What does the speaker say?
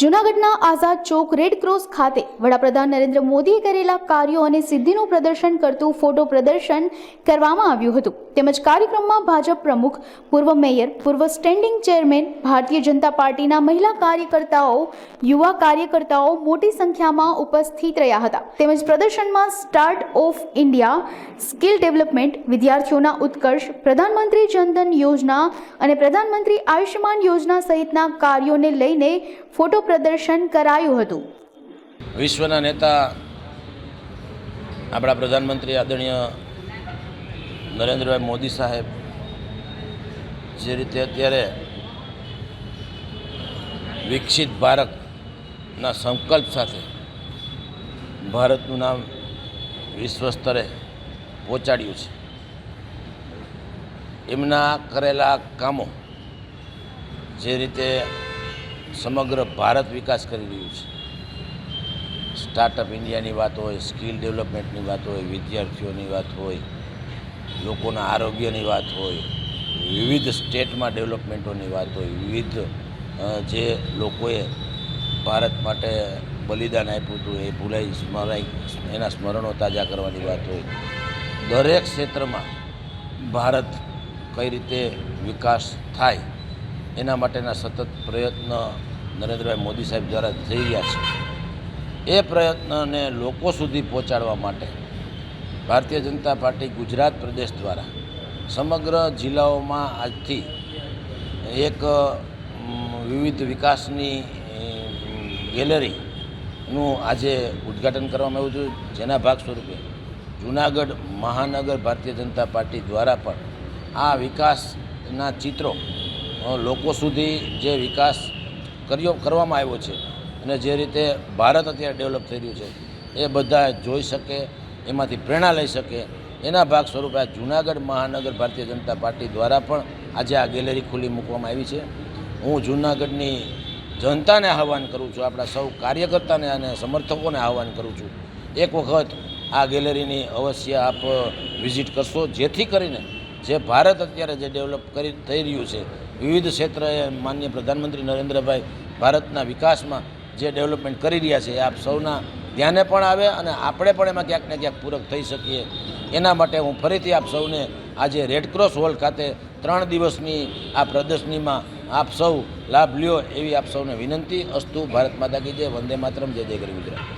જૂનાગઢના આઝાદ ચોક red cross ખાતે વડાપ્રધાન નરેન્દ્ર મોદીએ કરેલા કાર્યો અને સિદ્ધિનું પ્રદર્શન કરતું ફોટો પ્રદર્શન કરવામાં આવ્યું હતું. તેમજ કાર્યક્રમમાં ભાજપ પ્રમુખ, પૂર્વ મેયર, પૂર્વ સ્ટેન્ડિંગ ચેરમેન, ભારતીય જનતા પાર્ટીના મહિલા કાર્યકર્તાઓ, યુવા કાર્યકર્તાઓ મોટી સંખ્યામાં ઉપસ્થિત રહ્યા હતા. તેમજ પ્રદર્શનમાં start of India, skill development, વિદ્યાર્થીઓના ઉત્કર્ષ, પ્રધાનમંત્રી જનધન યોજના અને પ્રધાનમંત્રી આયુષ્યમાન યોજના સહિતના કાર્યોને લઈને ફોટો પ્રદર્શન કરાયું હતું. વિશ્વના નેતા આપણા પ્રધાનમંત્રી આદરણીય નરેન્દ્રભાઈ મોદી સાહેબ જે રીતે અત્યારે વિકસિત ભારતના સંકલ્પ સાથે ભારતનું નામ વિશ્વ સ્તરે પહોંચાડ્યું છે. એમના કરેલા કામો જે રીતે સમગ્ર ભારત વિકાસ કરી રહ્યું છે. સ્ટાર્ટઅપ ઇન્ડિયાની વાત હોય સ્કિલ ડેવલપમેન્ટની વાત હોય, વિદ્યાર્થીઓની વાત હોય, લોકોના આરોગ્યની વાત હોય, વિવિધ સ્ટેટમાં ડેવલપમેન્ટોની વાત હોય, વિવિધ જે લોકોએ ભારત માટે બલિદાન આપ્યું હતું એ ભૂલાઈ સ્મરાઈ, એના સ્મરણો તાજા કરવાની વાત હોય. દરેક ક્ષેત્રમાં ભારત કઈ રીતે વિકાસ થાય એના માટેના સતત પ્રયત્ન નરેન્દ્રભાઈ મોદી સાહેબ દ્વારા થઈ રહ્યા છે. એ પ્રયત્નને લોકો સુધી પહોંચાડવા માટે ભારતીય જનતા પાર્ટી ગુજરાત પ્રદેશ દ્વારા સમગ્ર જિલ્લાઓમાં આજથી એક વિવિધ વિકાસની ગેલેરીનું આજે ઉદ્ઘાટન કરવામાં આવ્યું હતું. જેના ભાગ સ્વરૂપે જૂનાગઢ મહાનગર ભારતીય જનતા પાર્ટી દ્વારા પણ આ વિકાસના ચિત્રો લોકો સુધી જે વિકાસ કર્યો, કરવામાં આવ્યો છે અને જે રીતે ભારત અત્યારે ડેવલપ થઈ રહ્યું છે, એ બધા જોઈ શકે, એમાંથી પ્રેરણા લઈ શકે. એના ભાગ સ્વરૂપે આ જૂનાગઢ મહાનગર ભારતીય જનતા પાર્ટી દ્વારા પણ આજે આ ગેલેરી ખુલ્લી મૂકવામાં આવી છે. હું જૂનાગઢની જનતાને આહવાન કરું છું, આપણા સૌ કાર્યકર્તાને અને સમર્થકોને આહવાન કરું છું. એક વખત આ ગેલેરીની અવશ્ય આપ વિઝિટ કરશો, જેથી કરીને જે ભારત અત્યારે જે ડેવલપ કરી થઈ રહ્યું છે, વિવિધ ક્ષેત્રે માન્ય પ્રધાનમંત્રી નરેન્દ્રભાઈ ભારતના વિકાસમાં જે ડેવલપમેન્ટ કરી રહ્યા છે, એ આપ સૌના ધ્યાને પણ આવે અને આપણે પણ એમાં ક્યાંક ને ક્યાંક પૂરક થઈ શકીએ. એના માટે હું ફરીથી આપ સૌને આજે રેડક્રોસ હોલ ખાતે ત્રણ દિવસની આ પ્રદર્શનીમાં આપ સૌ લાભ લ્યો એવી આપ સૌને વિનંતી. અસ્તુ ભારત માતા કી જય, વંદે માતરમ, જય જય ગરી ગુજરાત.